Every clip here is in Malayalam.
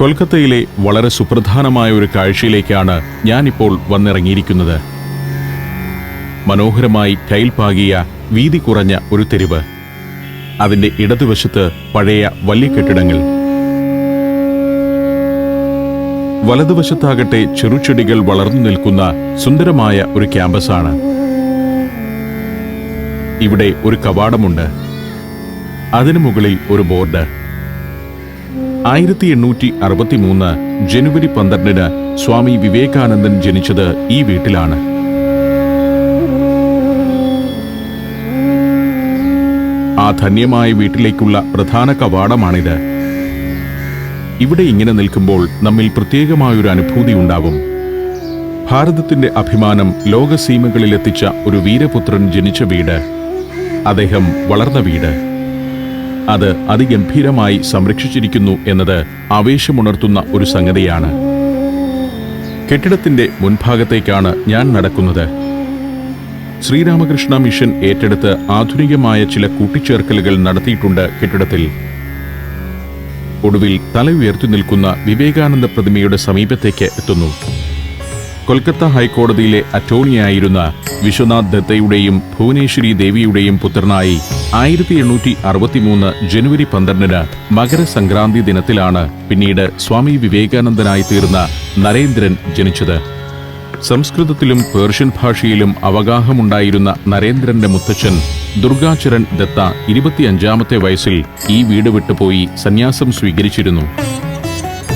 കൊൽക്കത്തയിലെ വളരെ സുപ്രധാനമായ ഒരു കാഴ്ചയിലേക്കാണ് ഞാനിപ്പോൾ വന്നിറങ്ങിയിരിക്കുന്നത്. മനോഹരമായി ടൈൽ പാകിയ വീതി കുറഞ്ഞ ഒരു തെരുവ്. അതിന്റെ ഇടതുവശത്ത് പഴയ വലിയ കെട്ടിടങ്ങൾ. വലതുവശത്താകട്ടെ ചെറുചെടികൾ വളർന്നു നിൽക്കുന്ന സുന്ദരമായ ഒരു ക്യാമ്പസാണ്. ഇവിടെ ഒരു കവാടമുണ്ട്. അതിനു മുകളിൽ ഒരു ബോർഡ്. ആയിരത്തി എണ്ണൂറ്റി അറുപത്തിമൂന്ന് ജനുവരി പന്ത്രണ്ടിന് സ്വാമി വിവേകാനന്ദൻ ജനിച്ചത് ഈ വീട്ടിലാണ്. ആ ധന്യമായ വീട്ടിലേക്കുള്ള പ്രധാന കവാടമാണിത്. ഇവിടെ ഇങ്ങനെ നിൽക്കുമ്പോൾ നമ്മിൽ പ്രത്യേകമായൊരു അനുഭൂതി ഉണ്ടാവും. ഭാരതത്തിന്റെ അഭിമാനം ലോകസീമകളിലെത്തിച്ച ഒരു വീരപുത്രൻ ജനിച്ച വീട്. അദ്ദേഹം വളർന്ന വീട്. അത് അതിഗംഭീരമായി സംരക്ഷിച്ചിരിക്കുന്നു എന്നത് ആവേശമുണർത്തുന്ന ഒരു സംഗതിയാണ്. കെട്ടിടത്തിന്റെ മുൻഭാഗത്തേക്കാണ് ഞാൻ നടക്കുന്നത്. ശ്രീരാമകൃഷ്ണ മിഷൻ ഏറ്റെടുത്ത് ആധുനികമായ ചില കൂട്ടിച്ചേർക്കലുകൾ നടത്തിയിട്ടുണ്ട് കെട്ടിടത്തിൽ. ഒടുവിൽ തല ഉയർത്തി നിൽക്കുന്ന വിവേകാനന്ദ പ്രതിമയുടെ സമീപത്തേക്ക് എത്തുന്നു. കൊൽക്കത്ത ഹൈക്കോടതിയിലെ അറ്റോർണിയായിരുന്ന വിശ്വനാഥ് ദത്തയുടെയും ഭുവനേശ്വരി ദേവിയുടെയും പുത്രനായി ആയിരത്തി എണ്ണൂറ്റി അറുപത്തിമൂന്ന് ജനുവരി പന്ത്രണ്ടിന് മകരസംക്രാന്തി ദിനത്തിലാണ് പിന്നീട് സ്വാമി വിവേകാനന്ദനായി തീർന്ന നരേന്ദ്രൻ ജനിച്ചത്. സംസ്കൃതത്തിലും പേർഷ്യൻ ഭാഷയിലും അവഗാഹമുണ്ടായിരുന്ന നരേന്ദ്രന്റെ മുത്തച്ഛൻ ദുർഗാചരൺ ദത്ത ഇരുപത്തിയഞ്ചാമത്തെ വയസ്സിൽ ഈ വീട് വിട്ടുപോയി സന്യാസം സ്വീകരിച്ചിരുന്നു.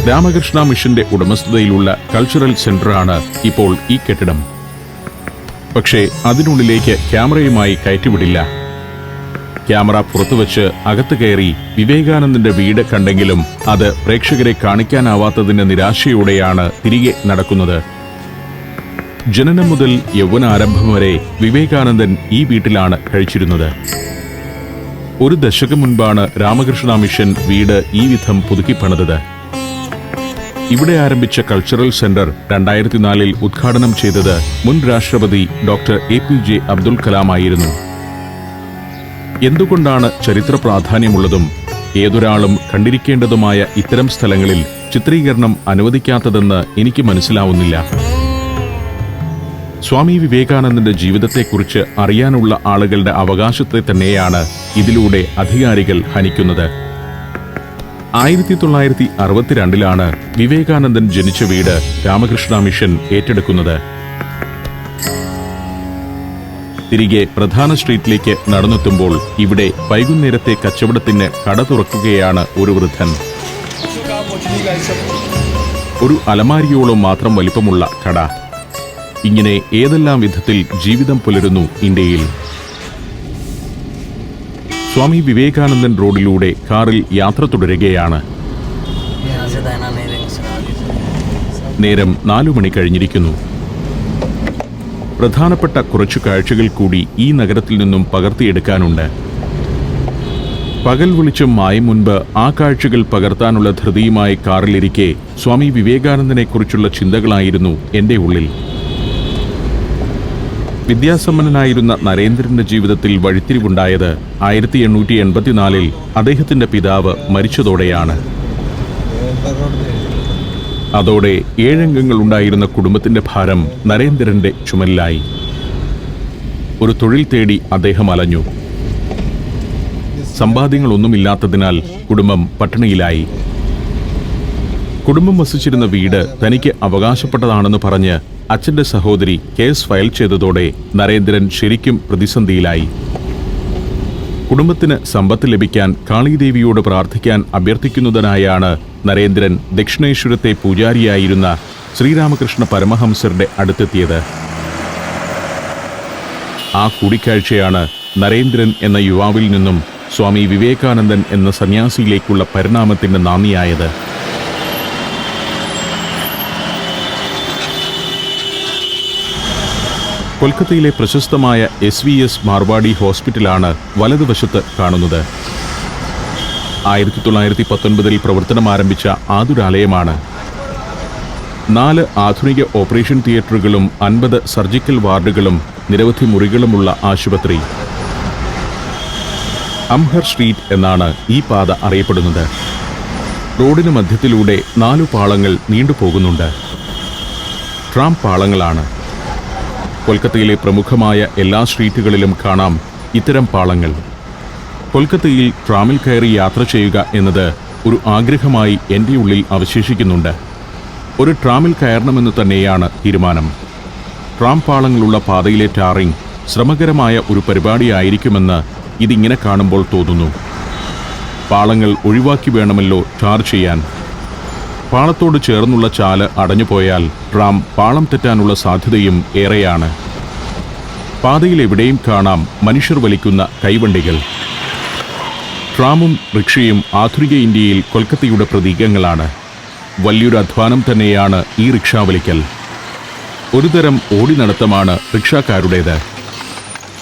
രാമകൃഷ്ണ മിഷന്റെ ഉടമസ്ഥതയിലുള്ള കൾച്ചറൽ സെന്ററാണ് ഇപ്പോൾ ഈ കെട്ടിടം. പക്ഷേ അതിനുള്ളിലേക്ക് ക്യാമറയുമായി കയറ്റിവിടില്ല. ക്യാമറ പുറത്തുവച്ച് അകത്ത് കയറി വിവേകാനന്ദന്റെ വീട് കണ്ടെങ്കിലും അത് പ്രേക്ഷകരെ കാണിക്കാനാവാത്തതിന്റെ നിരാശയോടെയാണ് തിരികെ നടക്കുന്നത്. ജനനം മുതൽ യൗവനാരംഭം വരെ വിവേകാനന്ദൻ ഈ വീട്ടിലാണ് കഴിച്ചിരുന്നത്. ഒരു ദശകം മുൻപാണ് രാമകൃഷ്ണ മിഷൻ വീട് ഈ വിധം പുതുക്കിപ്പണിതത്. ഇവിടെ ആരംഭിച്ച കൾച്ചറൽ സെന്റർ രണ്ടായിരത്തി നാലിൽ ഉദ്ഘാടനം ചെയ്തത് മുൻ രാഷ്ട്രപതി doctor A P J Abdul കലാമായിരുന്നു എന്തുകൊണ്ടാണ് ചരിത്ര പ്രാധാന്യമുള്ളതും ഏതൊരാളും കണ്ടിരിക്കേണ്ടതുമായ ഇത്തരം സ്ഥലങ്ങളിൽ ചിത്രീകരണം അനുവദിക്കാത്തതെന്ന് എനിക്ക് മനസ്സിലാവുന്നില്ല. സ്വാമി വിവേകാനന്ദന്റെ ജീവിതത്തെക്കുറിച്ച് അറിയാനുള്ള ആളുകളുടെ അവകാശത്തെ തന്നെയാണ് ഇതിലൂടെ അധികാരികൾ ഹനിക്കുന്നത്. ആയിരത്തി തൊള്ളായിരത്തി അറുപത്തിരണ്ടിലാണ് വിവേകാനന്ദൻ ജനിച്ച വീട് രാമകൃഷ്ണ മിഷൻ ഏറ്റെടുക്കുന്നത്. തിരികെ പ്രധാന സ്ട്രീറ്റിലേക്ക് നടന്നെത്തുമ്പോൾ ഇവിടെ വൈകുന്നേരത്തെ കച്ചവടത്തിന് കട തുറക്കുകയാണ് ഒരു വൃദ്ധൻ. ഒരു അലമാരിയോളം മാത്രം വലിപ്പമുള്ള കട. ഇങ്ങനെ ഏതെല്ലാം വിധത്തിൽ ജീവിതം പുലരുന്നു ഇന്ത്യയിൽ? സ്വാമി വിവേകാനന്ദൻ റോഡിലൂടെ കാറിൽ യാത്ര തുടരുകയാണ്. നേരം നാലു മണി കഴിഞ്ഞിരിക്കുന്നു. പ്രധാനപ്പെട്ട കുറച്ചു കാഴ്ചകൾ കൂടി ഈ നഗരത്തിൽ നിന്നും പകർത്തിയെടുക്കാനുണ്ട്. പകൽ വെളിച്ചം മായും മുൻപ് ആ കാഴ്ചകൾ പകർത്താനുള്ള ധൃതിയുമായി കാറിലിരിക്കെ സ്വാമി വിവേകാനന്ദനെക്കുറിച്ചുള്ള ചിന്തകളായിരുന്നു എന്റെ ഉള്ളിൽ. വിദ്യാസമ്പന്നനായിരുന്ന നരേന്ദ്രന്റെ ജീവിതത്തിൽ വഴിത്തിരിവുണ്ടായത് ആയിരത്തി എണ്ണൂറ്റി എൺപത്തിനാലിൽ അദ്ദേഹത്തിന്റെ പിതാവ് മരിച്ചതോടെയാണ്. അതോടെ ഏഴംഗങ്ങൾ ഉണ്ടായിരുന്ന കുടുംബത്തിന്റെ ഭാരം നരേന്ദ്രന്റെ ചുമലിലായി. ഒരു തൊഴിൽ തേടി അദ്ദേഹം അലഞ്ഞു. സമ്പാദ്യങ്ങളൊന്നുമില്ലാത്തതിനാൽ കുടുംബം പട്ടിണിയിലായി. കുടുംബം വസിച്ചിരുന്ന വീട് തനിക്ക് അവകാശപ്പെട്ടതാണെന്ന് പറഞ്ഞ് അച്ഛന്റെ സഹോദരി കേസ് ഫയൽ ചെയ്തതോടെ നരേന്ദ്രൻ ശരിക്കും പ്രതിസന്ധിയിലായി. കുടുംബത്തിന് സമ്പത്ത് ലഭിക്കാൻ കാളിദേവിയോട് പ്രാർത്ഥിക്കാൻ അഭ്യർത്ഥിക്കുന്നതിനായാണ് നരേന്ദ്രൻ ദക്ഷിണേശ്വരത്തെ പൂജാരിയായിരുന്ന ശ്രീരാമകൃഷ്ണ പരമഹംസരുടെ അടുത്തെത്തിയത്. ആ കൂടിക്കാഴ്ചയാണ് നരേന്ദ്രൻ എന്ന യുവാവിൽ നിന്നും സ്വാമി വിവേകാനന്ദൻ എന്ന സന്യാസിയിലേക്കുള്ള പരിണാമത്തിന്റെ നാന്ദിയായത്. കൊൽക്കത്തയിലെ പ്രശസ്തമായ എസ് വി എസ് മാർവാടി ഹോസ്പിറ്റലാണ് വലതുവശത്ത് കാണുന്നത്. ആയിരത്തി തൊള്ളായിരത്തി പത്തൊൻപതിൽ പ്രവർത്തനം ആരംഭിച്ച ആതുരാലയമാണ്. നാല് ആധുനിക ഓപ്പറേഷൻ തിയേറ്ററുകളും അൻപത് സർജിക്കൽ വാർഡുകളും നിരവധി മുറികളുമുള്ള ആശുപത്രി. അംഹർ സ്ട്രീറ്റ് എന്നാണ് ഈ പാത അറിയപ്പെടുന്നത്. റോഡിന് മധ്യത്തിലൂടെ നാലു പാളങ്ങൾ നീണ്ടുപോകുന്നുണ്ട്. ട്രാം പാളങ്ങളാണ്. കൊൽക്കത്തയിലെ പ്രമുഖമായ എല്ലാ സ്ട്രീറ്റുകളിലും കാണാം ഇത്തരം പാളങ്ങൾ. കൊൽക്കത്തയിൽ ട്രാമിൽ കയറി യാത്ര ചെയ്യുക എന്നത് ഒരു ആഗ്രഹമായി എന്റെ ഉള്ളിൽ അവശേഷിക്കുന്നുണ്ട്. ഒരു ട്രാമിൽ കയറണമെന്ന് തന്നെയാണ് തീരുമാനം. ട്രാം പാളങ്ങളുള്ള പാതയിലെ ടാറിംഗ് ശ്രമകരമായ ഒരു പരിപാടിയായിരിക്കുമെന്ന് ഇതിങ്ങനെ കാണുമ്പോൾ തോന്നുന്നു. പാളങ്ങൾ ഒഴിവാക്കി വേണമല്ലോ ടാർ ചെയ്യാൻ. പാളത്തോട് ചേർന്നുള്ള ചാൽ അടഞ്ഞുപോയാൽ ട്രാം പാളം തെറ്റാനുള്ള സാധ്യതയും ഏറെയാണ്. പാതയിൽ എവിടെയും കാണാം മനുഷ്യർ വലിക്കുന്ന കൈവണ്ടികൾ. ട്രാമും റിക്ഷയും ആധുനിക ഇന്ത്യയിൽ കൊൽക്കത്തയുടെ പ്രതീകങ്ങളാണ്. വലിയൊരു അധ്വാനം തന്നെയാണ് ഈ റിക്ഷാ വലിക്കൽ ഒരുതരം ഓടി നടത്തമാണ് റിക്ഷാക്കാരുടേത്.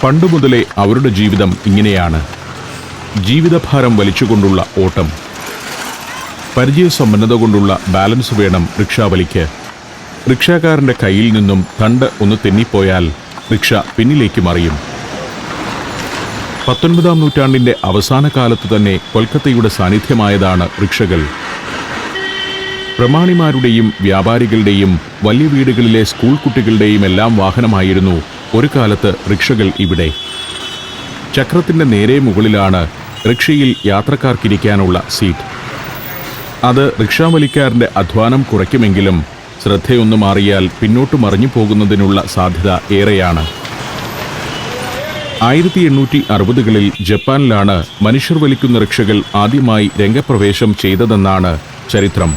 പണ്ടുമുതലേ അവരുടെ ജീവിതം ഇങ്ങനെയാണ്. ജീവിതഭാരം വലിച്ചുകൊണ്ടുള്ള ഓട്ടം. പരിചയസമ്പന്നത കൊണ്ടുള്ള ബാലൻസ് വേണം റിക്ഷാവലിക്ക്. റിക്ഷാക്കാരന്റെ കയ്യിൽ നിന്നും തണ്ട് ഒന്ന് തെന്നിപ്പോയാൽ റിക്ഷ പിന്നിലേക്ക് മറിയും. പത്തൊൻപതാം നൂറ്റാണ്ടിന്റെ അവസാന കാലത്ത് തന്നെ കൊൽക്കത്തയുടെ സാന്നിധ്യമായതാണ് റിക്ഷകൾ. പ്രമാണിമാരുടെയും വ്യാപാരികളുടെയും വലിയ വീടുകളിലെ സ്കൂൾ കുട്ടികളുടെയും എല്ലാം വാഹനമായിരുന്നു ഒരു കാലത്ത് റിക്ഷകൾ ഇവിടെ. ചക്രത്തിന്റെ നേരെ മുകളിലാണ് റിക്ഷയിൽ യാത്രക്കാർക്കിരിക്കാനുള്ള സീറ്റ്. അത് റിക്ഷാവലിക്കാരന്റെ അധ്വാനം കുറയ്ക്കുമെങ്കിലും ശ്രദ്ധയൊന്നു മാറിയാൽ പിന്നോട്ട് മറിഞ്ഞു പോകുന്നതിനുള്ള സാധ്യത ഏറെയാണ്. ആയിരത്തി എണ്ണൂറ്റി അറുപതുകളിൽ ജപ്പാനിലാണ് മനുഷ്യർ വലിക്കുന്ന റിക്ഷകൾ ആദ്യമായി രംഗപ്രവേശം ചെയ്തതെന്നാണ് ചരിത്രം.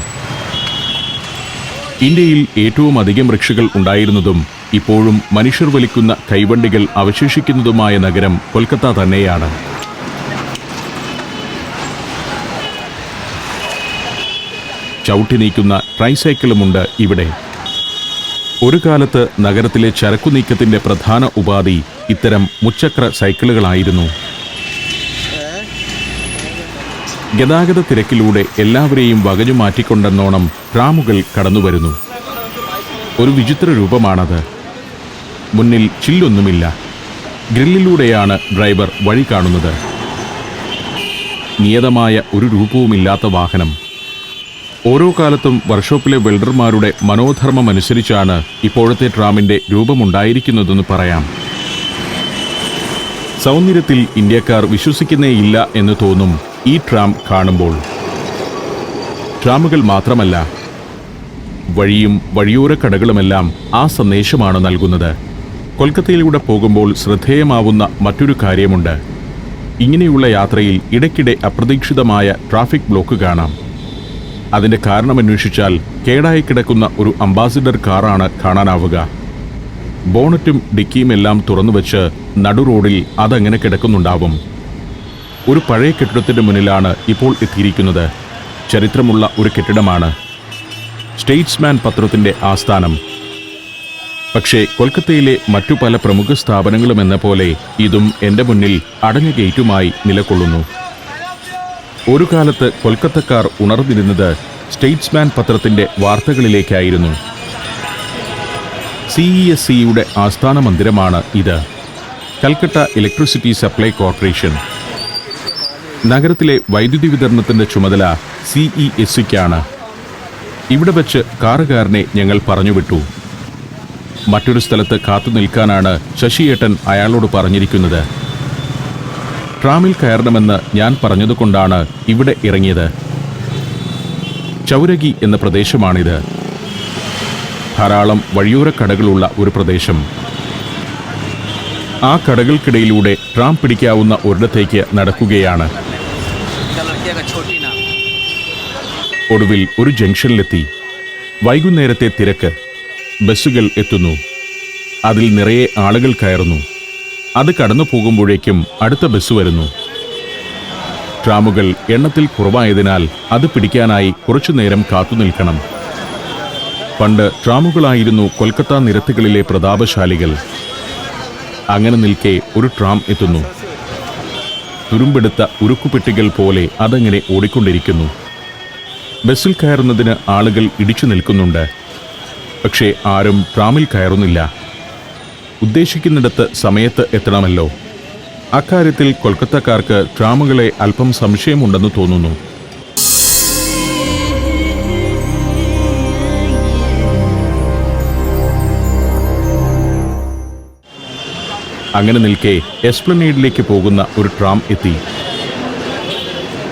ഇന്ത്യയിൽ ഏറ്റവും അധികം റിക്ഷകൾ ഉണ്ടായിരുന്നതും ഇപ്പോഴും മനുഷ്യർ വലിക്കുന്ന കൈവണ്ടികൾ അവശേഷിക്കുന്നതുമായ നഗരം കൊൽക്കത്ത തന്നെയാണ്. ചവിട്ടി നീക്കുന്ന ട്രൈസൈക്കിളുമുണ്ട് ഇവിടെ. ഒരു കാലത്ത് നഗരത്തിലെ ചരക്കു നീക്കത്തിന്റെ പ്രധാന ഉപാധി ഇത്തരം മുച്ചക്ര സൈക്കിളുകളായിരുന്നു. ഗതാഗത തിരക്കിലൂടെ എല്ലാവരെയും വകഞ്ഞു മാറ്റിക്കൊണ്ടെന്നോണം ട്രാമുകൾ കടന്നുവരുന്നു. ഒരു വിചിത്ര രൂപമാണത്. മുന്നിൽ ചില്ലൊന്നുമില്ല. ഗ്രില്ലിലൂടെയാണ് ഡ്രൈവർ വഴി കാണുന്നത്. നിയതമായ ഒരു രൂപവുമില്ലാത്ത വാഹനം. ഓരോ കാലത്തും വർക്ക്ഷോപ്പിലെ വെൽഡർമാരുടെ മനോധർമ്മമനുസരിച്ചാണ് ഇപ്പോഴത്തെ ട്രാമിന്റെ രൂപമുണ്ടായിരിക്കുന്നതെന്ന് പറയാം. സൗന്ദര്യത്തിൽ ഇന്ത്യക്കാർ വിശ്വസിക്കുന്നേയില്ല എന്ന് തോന്നും ഈ ട്രാം കാണുമ്പോൾ. ട്രാമുകൾ മാത്രമല്ല വഴിയും വഴിയോര കടകളുമെല്ലാം ആ സന്ദേശമാണ് നൽകുന്നത്. കൊൽക്കത്തയിലൂടെ പോകുമ്പോൾ ശ്രദ്ധേയമാവുന്ന മറ്റൊരു കാര്യമുണ്ട്. ഇങ്ങനെയുള്ള യാത്രയിൽ ഇടയ്ക്കിടെ അപ്രതീക്ഷിതമായ ട്രാഫിക് ബ്ലോക്ക് കാണാം. അതിന്റെ കാരണം അന്വേഷിച്ചാൽ കേടായി കിടക്കുന്ന ഒരു അംബാസിഡർ കാറാണ് കാണാനാവുക. ബോണറ്റും ഡിക്കിയും എല്ലാം തുറന്നു വെച്ച് നടു റോഡിൽ അതങ്ങനെ കിടക്കുന്നുണ്ടാവും. ഒരു പഴയ കെട്ടിടത്തിന്റെ മുന്നിലാണ് ഇപ്പോൾ എത്തിയിരിക്കുന്നത്. ചരിത്രമുള്ള ഒരു കെട്ടിടമാണ്. സ്റ്റേറ്റ്സ്മാൻ പത്രത്തിന്റെ ആസ്ഥാനം. പക്ഷേ കൊൽക്കത്തയിലെ മറ്റു പല പ്രമുഖ സ്ഥാപനങ്ങളും എന്ന പോലെ ഇതും എന്റെ മുന്നിൽ അടഞ്ഞ ഗേറ്റുമായി നിലകൊള്ളുന്നു. ഒരു കാലത്ത് കൊൽക്കത്തക്കാർ ഉണർന്നിരുന്നത് സ്റ്റേറ്റ്സ്മാൻ പത്രത്തിന്റെ വാർത്തകളിലേക്കായിരുന്നു. സി ഇ എസ് സിയുടെ ആസ്ഥാന മന്ദിരമാണ് ഇത്. Calcutta electricity supply corporation. നഗരത്തിലെ വൈദ്യുതി വിതരണത്തിന്റെ ചുമതല സി ഇ എസ് സിക്കാണ് ഇവിടെ വെച്ച് കാറുകാരനെ ഞങ്ങൾ പറഞ്ഞുവിട്ടു. മറ്റൊരു സ്ഥലത്ത് കാത്തു നിൽക്കാനാണ് ശശിയേട്ടൻ അയാളോട് പറഞ്ഞിരിക്കുന്നത്. ട്രാമിൽ കയറണമെന്ന് ഞാൻ പറഞ്ഞതുകൊണ്ടാണ് ഇവിടെ ഇറങ്ങിയത്. ചൗരകി എന്ന പ്രദേശമാണിത്. ധാരാളം വഴിയോര കടകളുള്ള ഒരു പ്രദേശം. ആ കടകൾക്കിടയിലൂടെ ട്രാം പിടിക്കാവുന്ന ഒരിടത്തേക്ക് നടക്കുകയാണ്. ഒടുവിൽ ഒരു ജംഗ്ഷനിലെത്തി. വൈകുന്നേരത്തെ തിരക്ക് ബസ്സുകൾ എത്തുന്നു. അതിൽ നിറയെ ആളുകൾ കയറുന്നു. അത് കടന്നു പോകുമ്പോഴേക്കും അടുത്ത ബസ് വരുന്നു. ട്രാമുകൾ എണ്ണത്തിൽ കുറവായതിനാൽ അത് പിടിക്കാനായി കുറച്ചു നേരം കാത്തുനിൽക്കണം പണ്ട് ട്രാമുകളായിരുന്നു കൊൽക്കത്ത നിരത്തുകളിലെ പ്രതാപശാലികൾ. അങ്ങനെ നിൽക്കെ ഒരു ട്രാം എത്തുന്നു. തുരുമ്പെടുത്ത ഉരുക്കുപെട്ടികൾ പോലെ അതങ്ങനെ ഓടിക്കൊണ്ടിരിക്കുന്നു. ബസ്സിൽ കയറുന്നതിന് ആളുകൾ ഇടിച്ചു നിൽക്കുന്നുണ്ട്. പക്ഷേ ആരും ട്രാമിൽ കയറുന്നില്ല. ഉദ്ദേശിക്കുന്നിടത്ത് സമയത്ത് എത്തണമല്ലോ. അക്കാര്യത്തിൽ കൊൽക്കത്തക്കാർക്ക് ട്രാമുകളെ അല്പം സംശയമുണ്ടെന്ന് തോന്നുന്നു. അങ്ങനെ നിൽക്കെ എക്സ്പ്ലനേഡിലേക്ക് പോകുന്ന ഒരു ട്രാം എത്തി.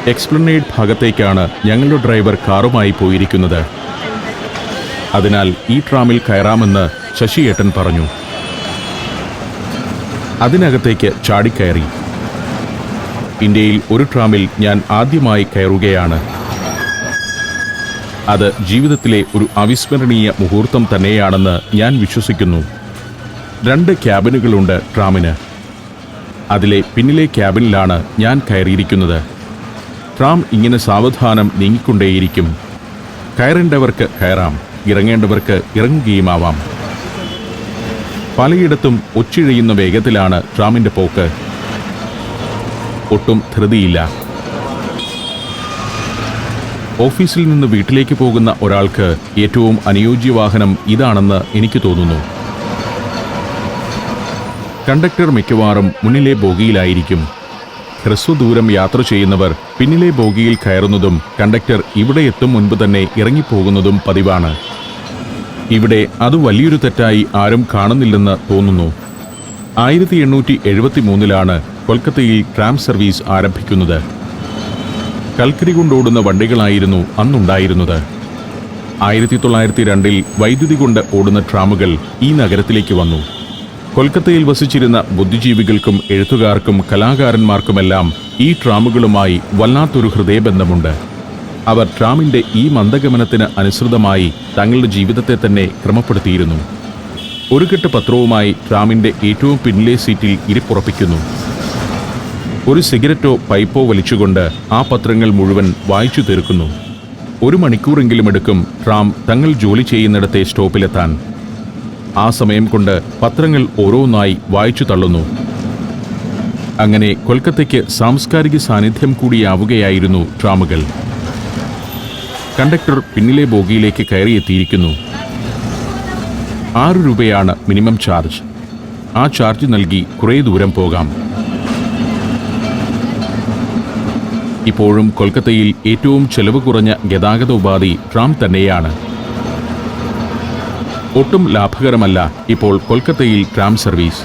എക്സ്പ്ലനേഡ് ഭാഗത്തേക്കാണ് ഞങ്ങളുടെ ഡ്രൈവർ കാറുമായി പോയിരിക്കുന്നത്. അതിനാൽ ഈ ട്രാമിൽ കയറാമെന്ന് ശശിയേട്ടൻ പറഞ്ഞു. അതിനകത്തേക്ക് ചാടിക്കയറി. ഇന്ത്യയിൽ ഒരു ട്രാമിൽ ഞാൻ ആദ്യമായി കയറുകയാണ്. അത് ജീവിതത്തിലെ ഒരു അവിസ്മരണീയ മുഹൂർത്തം തന്നെയാണെന്ന് ഞാൻ വിശ്വസിക്കുന്നു. രണ്ട് ക്യാബിനുകളുണ്ട് ട്രാമിന്. അതിലെ പിന്നിലെ ക്യാബിനിലാണ് ഞാൻ കയറിയിരിക്കുന്നത്. ട്രാം ഇങ്ങനെ സാവധാനം നീങ്ങിക്കൊണ്ടേയിരിക്കും. കയറേണ്ടവർക്ക് കയറാം ഇറങ്ങേണ്ടവർക്ക് ഇറങ്ങുകയുമാവാം. പലയിടത്തും ഒച്ചിഴയുന്ന വേഗത്തിലാണ് ട്രാമിന്റെ പോക്ക്. ഒട്ടും ധൃതിയില്ല. ഓഫീസിൽ നിന്ന് വീട്ടിലേക്ക് പോകുന്ന ഒരാൾക്ക് ഏറ്റവും അനുയോജ്യ വാഹനം ഇതാണെന്ന് എനിക്ക് തോന്നുന്നു. കണ്ടക്ടർ മിക്കവാറും മുന്നിലെ ബോഗിയിലായിരിക്കും. ഹ്രസ്വദൂരം യാത്ര ചെയ്യുന്നവർ പിന്നിലെ ബോഗിയിൽ കയറുന്നതും കണ്ടക്ടർ ഇവിടെ എത്തും മുൻപ് തന്നെ ഇറങ്ങിപ്പോകുന്നതും പതിവാണ്. ഇവിടെ അത് വലിയൊരു തെറ്റായി ആരും കാണുന്നില്ലെന്ന് തോന്നുന്നു. ആയിരത്തി എണ്ണൂറ്റി എഴുപത്തി മൂന്നിലാണ് കൊൽക്കത്തയിൽ ട്രാം സർവീസ് ആരംഭിക്കുന്നത്. കൽക്കരി കൊണ്ടോടുന്ന വണ്ടികളായിരുന്നു അന്നുണ്ടായിരുന്നത്. ആയിരത്തി തൊള്ളായിരത്തി രണ്ടിൽ വൈദ്യുതി കൊണ്ട് ഓടുന്ന ട്രാമുകൾ ഈ നഗരത്തിലേക്ക് വന്നു. കൊൽക്കത്തയിൽ വസിച്ചിരുന്ന ബുദ്ധിജീവികൾക്കും എഴുത്തുകാർക്കും കലാകാരന്മാർക്കുമെല്ലാം ഈ ട്രാമുകളുമായി വല്ലാത്തൊരു ഹൃദയബന്ധമുണ്ട്. അവർ ട്രാമിന്റെ ഈ മന്ദഗമനത്തിന് അനുസൃതമായി തങ്ങളുടെ ജീവിതത്തെ തന്നെ ക്രമപ്പെടുത്തിയിരുന്നു. ഒരു കെട്ട് പത്രവുമായി ട്രാമിന്റെ ഏറ്റവും പിന്നിലെ സീറ്റിൽ ഇരിപ്പുറപ്പിക്കുന്നു ഒരു സിഗരറ്റോ പൈപ്പോ വലിച്ചുകൊണ്ട് ആ പത്രങ്ങൾ മുഴുവൻ വായിച്ചു തീർക്കുന്നു. ഒരു മണിക്കൂറെങ്കിലും എടുക്കും ട്രാം തങ്ങൾ ജോലി ചെയ്യുന്നിടത്തെ സ്റ്റോപ്പിലെത്താൻ. ആ സമയം കൊണ്ട് പത്രങ്ങൾ ഓരോന്നായി വായിച്ചു തള്ളുന്നു. അങ്ങനെ കൊൽക്കത്തയ്ക്ക് സാംസ്കാരിക സാന്നിധ്യം കൂടിയാവുകയായിരുന്നു ട്രാമുകൾ. കണ്ടക്ടർ പിന്നിലെ ബോഗിയിലേക്ക് കയറിയെത്തിയിരിക്കുന്നു. ആറ് രൂപയാണ് മിനിമം ചാർജ്. ആ ചാർജ് നൽകി കുറേ ദൂരം പോകാം. ഇപ്പോഴും കൊൽക്കത്തയിൽ ഏറ്റവും ചെലവ് കുറഞ്ഞ ഗതാഗത ഉപാധി ട്രാം തന്നെയാണ്. ഒട്ടും ലാഭകരമല്ല ഇപ്പോൾ കൊൽക്കത്തയിൽ ട്രാം സർവീസ്.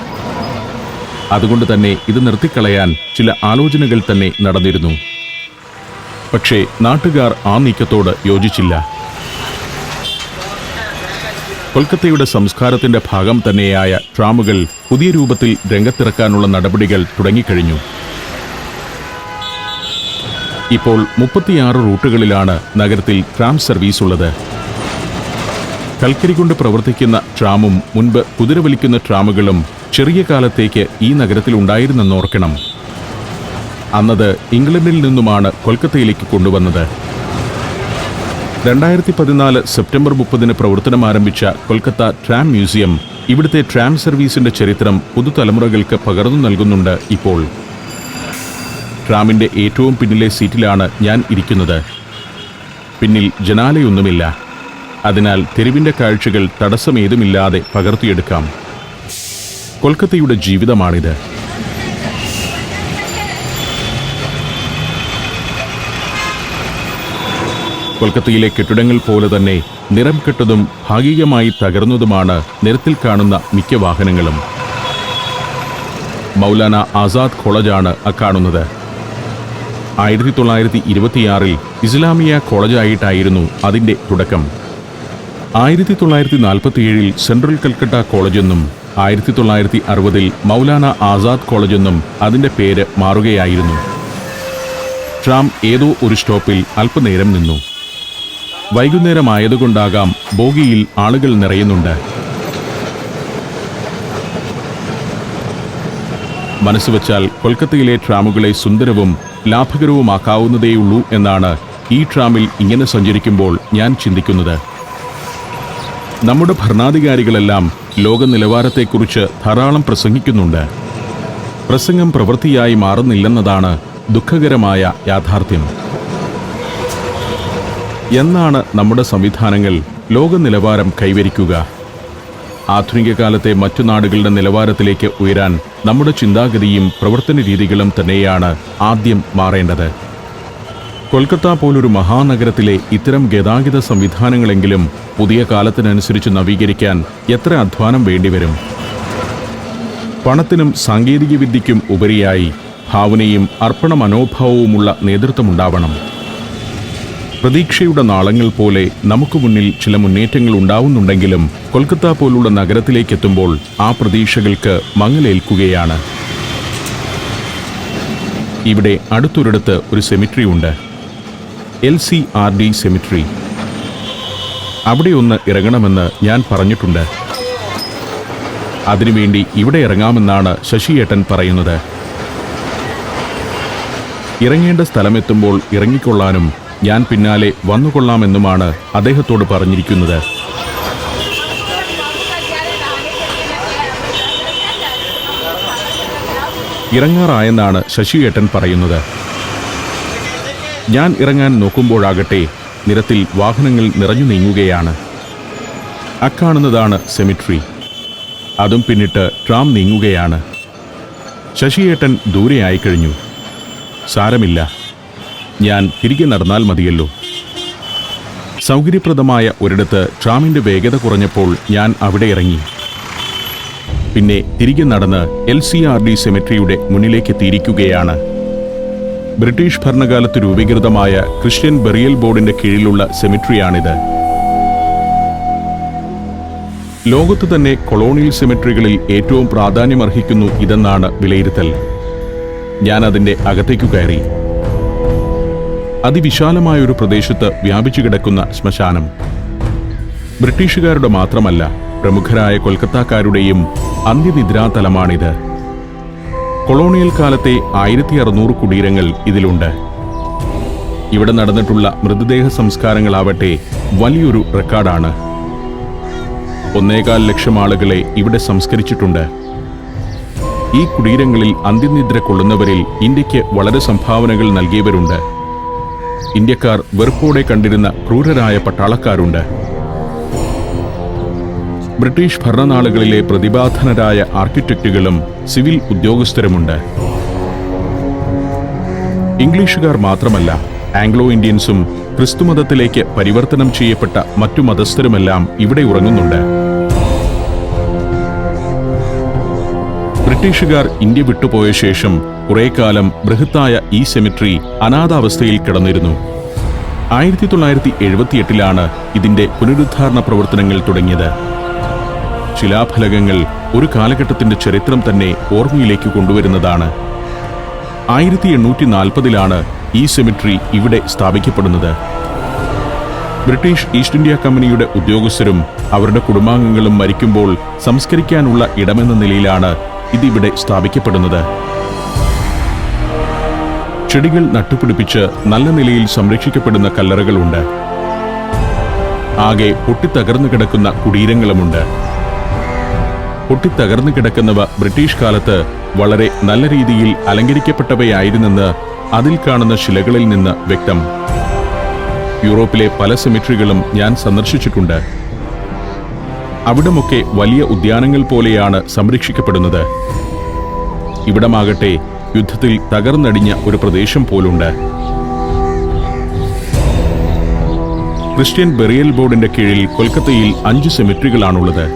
അതുകൊണ്ട് തന്നെ ഇത് നിർത്തിക്കളയാൻ ചില ആലോചനകൾ തന്നെ നടന്നിരുന്നു. പക്ഷേ നാട്ടുകാർ ആ നീക്കത്തോട് യോജിച്ചില്ല. കൊൽക്കത്തയുടെ സംസ്കാരത്തിന്റെ ഭാഗം തന്നെയായ ട്രാമുകൾ പുതിയ രൂപത്തിൽ രംഗത്തിറക്കാനുള്ള നടപടികൾ തുടങ്ങിക്കഴിഞ്ഞു. ഇപ്പോൾ മുപ്പത്തിയാറ് റൂട്ടുകളിലാണ് നഗരത്തിൽ ട്രാം സർവീസ് ഉള്ളത് കൽക്കരി കൊണ്ട് പ്രവർത്തിക്കുന്ന ട്രാമും മുൻപ് കുതിര വലിക്കുന്ന ട്രാമുകളും ചെറിയ കാലത്തേക്ക് ഈ നഗരത്തിൽ ഉണ്ടായിരുന്നെന്നോർക്കണം അന്നത് ഇംഗ്ലണ്ടിൽ നിന്നുമാണ് കൊൽക്കത്തയിലേക്ക് കൊണ്ടുവന്നത്. രണ്ടായിരത്തി പതിനാല് സെപ്റ്റംബർ മുപ്പതിന് പ്രവർത്തനം ആരംഭിച്ച കൊൽക്കത്ത ട്രാം മ്യൂസിയം ഇവിടുത്തെ ട്രാം സർവീസിന്റെ ചരിത്രം പുതുതലമുറകൾക്ക് പകർന്നു നൽകുന്നുണ്ട് ഇപ്പോൾ. ട്രാമിന്റെ ഏറ്റവും പിന്നിലെ സീറ്റിലാണ് ഞാൻ ഇരിക്കുന്നത്. പിന്നിൽ ജനാലയൊന്നുമില്ല. അതിനാൽ തെരുവിന്റെ കാഴ്ചകൾ തടസ്സമേതുമില്ലാതെ പകർത്തിയെടുക്കാം. കൊൽക്കത്തയുടെ ജീവിതമാണിത്. കൊൽക്കത്തയിലെ കെട്ടിടങ്ങൾ പോലെ തന്നെ നിറം കെട്ടതും ഭാഗികമായി തകർന്നതുമാണ് നിരത്തിൽ കാണുന്ന മിക്ക വാഹനങ്ങളും. മൗലാന ആസാദ് കോളേജാണ് അക്കാണുന്നത് ആയിരത്തി തൊള്ളായിരത്തി ഇരുപത്തിയാറിൽ ഇസ്ലാമിയ കോളേജായിട്ടായിരുന്നു അതിന്റെ തുടക്കം. ആയിരത്തി തൊള്ളായിരത്തി നാൽപ്പത്തിയേഴിൽ സെൻട്രൽ കൽക്കട്ട കോളേജെന്നും ആയിരത്തി തൊള്ളായിരത്തി അറുപതിൽ മൗലാന ആസാദ് കോളേജെന്നും അതിന്റെ പേര് മാറുകയായിരുന്നു. ട്രാം ഏതോ ഒരു സ്റ്റോപ്പിൽ അല്പനേരം നിന്നു. വൈകുന്നേരമായതുകൊണ്ടാകാം ബോഗിയിൽ ആളുകൾ നിറയുന്നുണ്ട്. മനസ്സുവച്ചാൽ കൊൽക്കത്തയിലെ ട്രാമുകളെ സുന്ദരവും ലാഭകരവുമാക്കാവുന്നതേയുള്ളൂ എന്നാണ് ഈ ട്രാമിൽ ഇങ്ങനെ സഞ്ചരിക്കുമ്പോൾ ഞാൻ ചിന്തിക്കുന്നത്. നമ്മുടെ ഭരണാധികാരികളെല്ലാം ലോക നിലവാരത്തെക്കുറിച്ച് ധാരാളം പ്രസംഗിക്കുന്നുണ്ട്. പ്രസംഗം പ്രവൃത്തിയായി മാറുന്നില്ലെന്നതാണ് ദുഃഖകരമായ യാഥാർത്ഥ്യം. എന്നാണ് നമ്മുടെ സംവിധാനങ്ങൾ ലോക നിലവാരം കൈവരിക്കുക. ആധുനിക കാലത്തെ മറ്റു നാടുകളുടെ നിലവാരത്തിലേക്ക് ഉയരാൻ നമ്മുടെ ചിന്താഗതിയും പ്രവർത്തന രീതികളും തന്നെയാണ് ആദ്യം മാറേണ്ടത്. കൊൽക്കത്ത പോലൊരു മഹാനഗരത്തിലെ ഇത്തരം ഗതാഗത സംവിധാനങ്ങളെങ്കിലും പുതിയ കാലത്തിനനുസരിച്ച് നവീകരിക്കാൻ എത്ര അധ്വാനം വേണ്ടിവരും? പണത്തിനും സാങ്കേതികവിദ്യയ്ക്കും ഉപരിയായി ഭാവനയും അർപ്പണ മനോഭാവവുമുള്ള നേതൃത്വമുണ്ടാവണം. പ്രതീക്ഷയുടെ നാളങ്ങൾ പോലെ നമുക്ക് മുന്നിൽ ചില മുന്നേറ്റങ്ങൾ ഉണ്ടാവുന്നുണ്ടെങ്കിലും കൊൽക്കത്ത പോലുള്ള നഗരത്തിലേക്ക് എത്തുമ്പോൾ ആ പ്രതീക്ഷകൾക്ക് മങ്ങലേൽക്കുകയാണ്. ഇവിടെ അടുത്തൊരിടത്ത് ഒരു സെമിട്രി ഉണ്ട്. L C R D cemetery അവിടെ ഒന്ന് ഇറങ്ങണമെന്ന് ഞാൻ പറഞ്ഞിട്ടുണ്ട്. അതിനുവേണ്ടി ഇവിടെ ഇറങ്ങാമെന്നാണ് ശശിയേട്ടൻ പറയുന്നത്. ഇറങ്ങേണ്ട സ്ഥലമെത്തുമ്പോൾ ഇറങ്ങിക്കൊള്ളാനും ഞാൻ പിന്നാലെ വന്നുകൊള്ളാമെന്നുമാണ് അദ്ദേഹത്തോട് പറഞ്ഞിരിക്കുന്നത്. ഇറങ്ങാറായെന്നാണ് ശശിയേട്ടൻ പറയുന്നത്. ഞാൻ ഇറങ്ങാൻ നോക്കുമ്പോഴാകട്ടെ നിരത്തിൽ വാഹനങ്ങൾ നിറഞ്ഞു നീങ്ങുകയാണ്. അക്കാണുന്നതാണ് സെമിട്രി. അതും പിന്നിട്ട് ട്രാം നീങ്ങുകയാണ്. ശശിയേട്ടൻ ദൂരെയായിക്കഴിഞ്ഞു സാരമില്ല. ഞാൻ തിരികെ നടന്നാൽ മതിയല്ലോ. സൗകര്യപ്രദമായ ഒരിടത്ത് ട്രാമിന്റെ വേഗത കുറഞ്ഞപ്പോൾ ഞാൻ അവിടെ ഇറങ്ങി. പിന്നെ തിരികെ നടന്ന് എൽ സി ആർ ഡി സെമിട്രിയുടെ മുന്നിലേക്ക് എത്തിയിരിക്കുകയാണ്. ബ്രിട്ടീഷ് ഭരണകാലത്ത് രൂപീകൃതമായ ക്രിസ്ത്യൻ ബെറിയൽ ബോർഡിന്റെ കീഴിലുള്ള സെമിട്രിയാണിത്. ലോകത്ത് തന്നെ കൊളോണിയൽ സെമിട്രികളിൽ ഏറ്റവും പ്രാധാന്യമർഹിക്കുന്നു ഇതെന്നാണ് വിലയിരുത്തൽ. ഞാൻ അതിന്റെ അകത്തേക്കു കയറി. അതിവിശാലമായ ഒരു പ്രദേശത്ത് വ്യാപിച്ചു കിടക്കുന്ന ശ്മശാനം. ബ്രിട്ടീഷുകാരുടെ മാത്രമല്ല പ്രമുഖരായ കൊൽക്കത്താക്കാരുടെയും അന്ത്യനിദ്രാതലമാണിത്. കൊളോണിയൽ കാലത്തെ ആയിരത്തി അറുന്നൂറ് കുടീരങ്ങൾ ഇതിലുണ്ട്. ഇവിടെ നടന്നിട്ടുള്ള മൃതദേഹ സംസ്കാരങ്ങളാവട്ടെ വലിയൊരു റെക്കോർഡാണ്. ഒന്നേകാൽ ലക്ഷം ആളുകളെ ഇവിടെ സംസ്കരിച്ചിട്ടുണ്ട്. ഈ കുടീരങ്ങളിൽ അന്ത്യനിദ്ര കൊള്ളുന്നവരിൽ ഇന്ത്യയ്ക്ക് വളരെ സംഭാവനകൾ നൽകിയവരുണ്ട്. ഇന്ത്യക്കാർ വെറുപ്പോടെ കണ്ടിരുന്ന ക്രൂരരായ പട്ടാളക്കാരുണ്ട്. British ഭരണനാളുകളിലെ പ്രതിഭാധനരായ ആർക്കിടെക്റ്റുകളും civil ഉദ്യോഗസ്ഥരുമുണ്ട്. ഇംഗ്ലീഷുകാർ മാത്രമല്ല ആംഗ്ലോ ഇന്ത്യൻസും ക്രിസ്തുമതത്തിലേക്ക് പരിവർത്തനം ചെയ്യപ്പെട്ട മറ്റു മതസ്ഥരുമെല്ലാം ഇവിടെ ഉറങ്ങുന്നുണ്ട്. ബ്രിട്ടീഷുകാർ ഇന്ത്യ വിട്ടുപോയ ശേഷം കുറേ കാലം ബൃഹത്തായ ഈ സെമിട്രി അനാഥാവസ്ഥയിൽ കിടന്നിരുന്നു. ആയിരത്തി തൊള്ളായിരത്തി എഴുപത്തിയെട്ടിലാണ് ഇതിന്റെ പുനരുദ്ധാരണ പ്രവർത്തനങ്ങൾ തുടങ്ങിയത്. ശിലാഫലകങ്ങൾ ഒരു കാലഘട്ടത്തിന്റെ ചരിത്രം തന്നെ ഓർമ്മയിലേക്ക് കൊണ്ടുവരുന്നതാണ്. ആയിരത്തി എണ്ണൂറ്റി നാൽപ്പതിലാണ് ഈ സെമിട്രി ഇവിടെ സ്ഥാപിക്കപ്പെടുന്നത്. ബ്രിട്ടീഷ് ഈസ്റ്റ് ഇന്ത്യ കമ്പനിയുടെ ഉദ്യോഗസ്ഥരും അവരുടെ കുടുംബാംഗങ്ങളും മരിക്കുമ്പോൾ സംസ്കരിക്കാനുള്ള ഇടമെന്ന നിലയിലാണ് ഇതിവിടെ സ്ഥാപിക്കപ്പെടുന്നത്. ചെടികൾ നട്ടുപിടിപ്പിച്ച് നല്ല നിലയിൽ സംരക്ഷിക്കപ്പെടുന്ന കല്ലറകളുണ്ട്. ആകെ പൊട്ടിത്തകർന്നു കിടക്കുന്ന കുടീരങ്ങളുമുണ്ട്. പൊട്ടിത്തകർന്നു കിടക്കുന്നവ ബ്രിട്ടീഷ് കാലത്ത് വളരെ നല്ല രീതിയിൽ അലങ്കരിക്കപ്പെട്ടവയായിരുന്നെന്ന് അതിൽ കാണുന്ന ശിലകളിൽ നിന്ന് വ്യക്തം. യൂറോപ്പിലെ പല സെമിട്രികളും ഞാൻ സന്ദർശിച്ചിട്ടുണ്ട്. അവിടമൊക്കെ വലിയ ഉദ്യാനങ്ങൾ പോലെയാണ് സംരക്ഷിക്കപ്പെടുന്നത്. ഇവിടമാകട്ടെ യുദ്ധത്തിൽ തകർന്നടിഞ്ഞ ഒരു പ്രദേശം പോലുണ്ട്. ക്രിസ്ത്യൻ ബെറിയൽ ബോർഡിന്റെ കീഴിൽ കൊൽക്കത്തയിൽ അഞ്ച് സെമിട്രികളാണുള്ളത്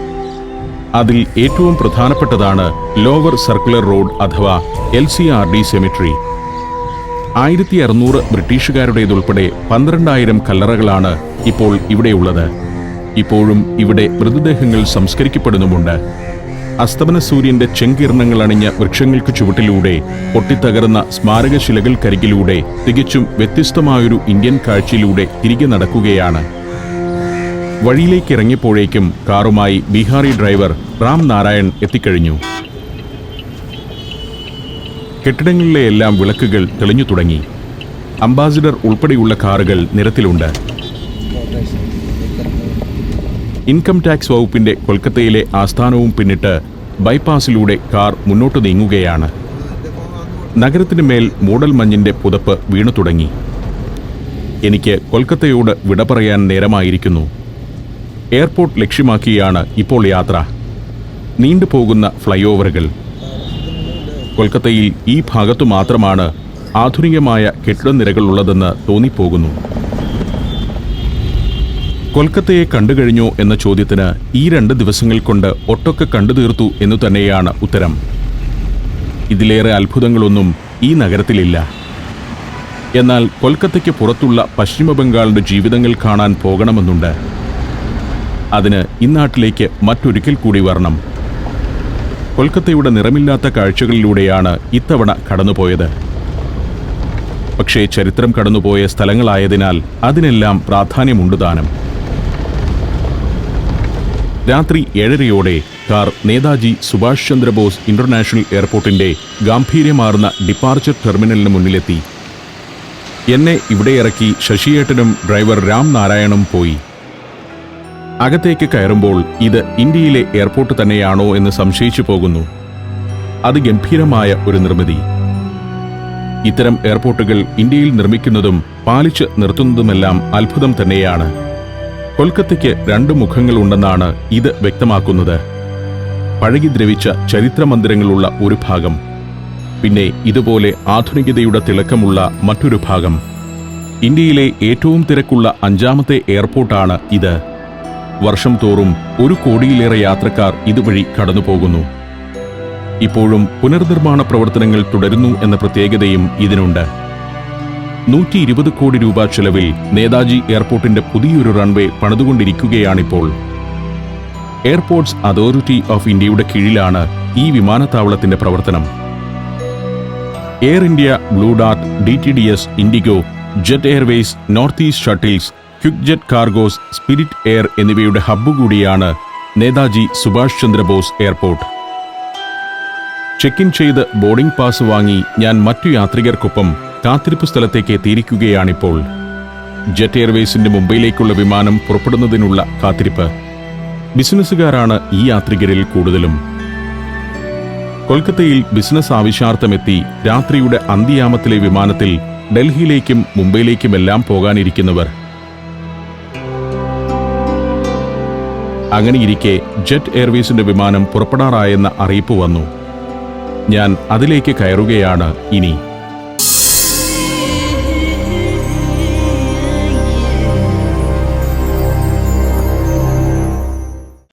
അതിൽ ഏറ്റവും പ്രധാനപ്പെട്ടതാണ് ലോവർ സർക്കുലർ റോഡ് അഥവാ L C R D cemetery ആയിരത്തി അറുന്നൂറ് ബ്രിട്ടീഷുകാരുടേതുൾപ്പെടെ പന്ത്രണ്ടായിരം കല്ലറകളാണ് ഇപ്പോൾ ഇവിടെയുള്ളത്. ഇപ്പോഴും ഇവിടെ മൃതദേഹങ്ങൾ സംസ്കരിക്കപ്പെടുന്നുമുണ്ട്. അസ്തമന സൂര്യന്റെ ചെങ്കിരണങ്ങൾ അണിഞ്ഞ വൃക്ഷങ്ങൾക്ക് ചുവട്ടിലൂടെ പൊട്ടിത്തകർന്ന സ്മാരകശിലകൾക്കരികിലൂടെ തികച്ചും വ്യത്യസ്തമായൊരു ഇന്ത്യൻ കാഴ്ചയിലൂടെ തിരികെ നടക്കുകയാണ്. വഴിയിലേക്ക് ഇറങ്ങിയപ്പോഴേക്കും കാറുമായി ബീഹാറി ഡ്രൈവർ റാം നാരായൺ എത്തിക്കഴിഞ്ഞു. കെട്ടിടങ്ങളിലെ എല്ലാം വിളക്കുകൾ തെളിഞ്ഞു തുടങ്ങി. അംബാസിഡർ ഉൾപ്പെടെയുള്ള കാറുകൾ നിരത്തിലുണ്ട്. ഇൻകം ടാക്സ് വകുപ്പിന്റെ കൊൽക്കത്തയിലെ ആസ്ഥാനവും പിന്നിട്ട് ബൈപ്പാസിലൂടെ കാർ മുന്നോട്ട് നീങ്ങുകയാണ്. നഗരത്തിന് മേൽ മൂടൽ മഞ്ഞിന്റെ പുതപ്പ് വീണു തുടങ്ങി. എനിക്ക് കൊൽക്കത്തയോട് വിട പറയാൻ നേരമായിരിക്കുന്നു. എയർപോർട്ട് ലക്ഷ്യമാക്കിയാണ് ഇപ്പോൾ യാത്ര. നീണ്ടുപോകുന്ന ഫ്ലൈ ഓവറുകൾ കൊൽക്കത്തയിൽ ഈ ഭാഗത്തു മാത്രമാണ് ആധുനികമായ കെട്ടിടനിരകളുള്ളതെന്ന് തോന്നിപ്പോകുന്നു. കൊൽക്കത്തയെ കണ്ടുകഴിഞ്ഞോ എന്ന ചോദ്യത്തിന് ഈ രണ്ട് ദിവസങ്ങൾ കൊണ്ട് ഒട്ടൊക്കെ കണ്ടു തീർത്തു എന്നു തന്നെയാണ് ഉത്തരം. ഇതിലേറെ അത്ഭുതങ്ങളൊന്നും ഈ നഗരത്തിലില്ല. എന്നാൽ കൊൽക്കത്തയ്ക്ക് പുറത്തുള്ള പശ്ചിമ ബംഗാളിന്റെ ജീവിതങ്ങൾ കാണാൻ പോകണമെന്നുണ്ട്. അതിന് ഇന്നാട്ടിലേക്ക് മറ്റൊരിക്കൽ കൂടി വരണം. കൊൽക്കത്തയുടെ നിറമില്ലാത്ത കാഴ്ചകളിലൂടെയാണ് ഇത്തവണ കടന്നുപോയത്. പക്ഷേ ചരിത്രം കടന്നുപോയ സ്ഥലങ്ങളായതിനാൽ അതിനെല്ലാം പ്രാധാന്യമുണ്ട് താനും. രാത്രി ഏഴരയോടെ കാർ നേതാജി സുഭാഷ് ചന്ദ്രബോസ് ഇന്റർനാഷണൽ എയർപോർട്ടിന്റെ ഗാംഭീര്യമാർന്ന ഡിപ്പാർച്ചർ ടെർമിനലിന് മുന്നിലെത്തി. എന്നെ ഇവിടെ ഇറക്കി ശശിയേട്ടനും ഡ്രൈവർ രാം നാരായണും പോയി. അകത്തേക്ക് കയറുമ്പോൾ ഇത് ഇന്ത്യയിലെ എയർപോർട്ട് തന്നെയാണോ എന്ന് സംശയിച്ചു പോകുന്നു. അത് ഗംഭീരമായ ഒരു നിർമ്മിതി. ഇത്തരം എയർപോർട്ടുകൾ ഇന്ത്യയിൽ നിർമ്മിക്കുന്നതും പാലിച്ച് നിർത്തുന്നതുമെല്ലാം അത്ഭുതം തന്നെയാണ്. കൊൽക്കത്തയ്ക്ക് രണ്ട് മുഖങ്ങളുണ്ടെന്നാണ് ഇത് വ്യക്തമാക്കുന്നത്. പഴകി ദ്രവിച്ച ചരിത്രമന്ദിരങ്ങളുള്ള ഒരു ഭാഗം പിന്നെ ഇതുപോലെ ആധുനികതയുടെ തിളക്കമുള്ള മറ്റൊരു ഭാഗം. ഇന്ത്യയിലെ ഏറ്റവും തിരക്കുള്ള അഞ്ചാമത്തെ എയർപോർട്ടാണ് ഇത്. വർഷം തോറും ഒരു കോടിയിലേറെ യാത്രക്കാർ ഇതുവഴി കടന്നുപോകുന്നു. ഇപ്പോഴും പുനർനിർമ്മാണ പ്രവർത്തനങ്ങൾ തുടരുന്നു എന്ന പ്രത്യേകതയും ഇതിനുണ്ട്. നൂറ്റി ഇരുപത് കോടി രൂപ ചെലവിൽ നേതാജി എയർപോർട്ടിന്റെ പുതിയൊരു റൺവേ പണിതുകൊണ്ടിരിക്കുകയാണിപ്പോൾ. എയർപോർട്സ് അതോറിറ്റി ഓഫ് ഇന്ത്യയുടെ കീഴിലാണ് ഈ വിമാനത്താവളത്തിന്റെ പ്രവർത്തനം. Air India Blue Dart D T D S IndiGo Jet Airways North East Shuttles Quick Jet Cargos Spirit Air എന്നിവയുടെ ഹബ്ബ് കൂടിയാണ് Netaji Subhash Chandrabose airport. Check in ചെയ്ത് ബോർഡിംഗ് പാസ് വാങ്ങി ഞാൻ മറ്റു യാത്രികർക്കൊപ്പം കാത്തിരിപ്പ് സ്ഥലത്തേക്ക് എത്തിയിരിക്കുകയാണിപ്പോൾ. ജെറ്റ് എയർവേസിന്റെ മുംബൈയിലേക്കുള്ള വിമാനം പുറപ്പെടുന്നതിനുള്ള കാത്തിരിപ്പ്. ബിസിനസ്സുകാരാണ് ഈ യാത്രികരിൽ കൂടുതലും. കൊൽക്കത്തയിൽ ബിസിനസ് ആവശ്യാർത്ഥമെത്തി രാത്രിയുടെ അന്ത്യയാമത്തിലെ വിമാനത്തിൽ ഡൽഹിയിലേക്കും മുംബൈയിലേക്കുമെല്ലാം പോകാനിരിക്കുന്നവർ. അങ്ങനെയിരിക്കെ ജെറ്റ് എയർവേസിന്റെ വിമാനം പുറപ്പെടാറായെന്ന അറിയിപ്പ് വന്നു. ഞാൻ അതിലേക്ക് കയറുകയാണ് ഇനി.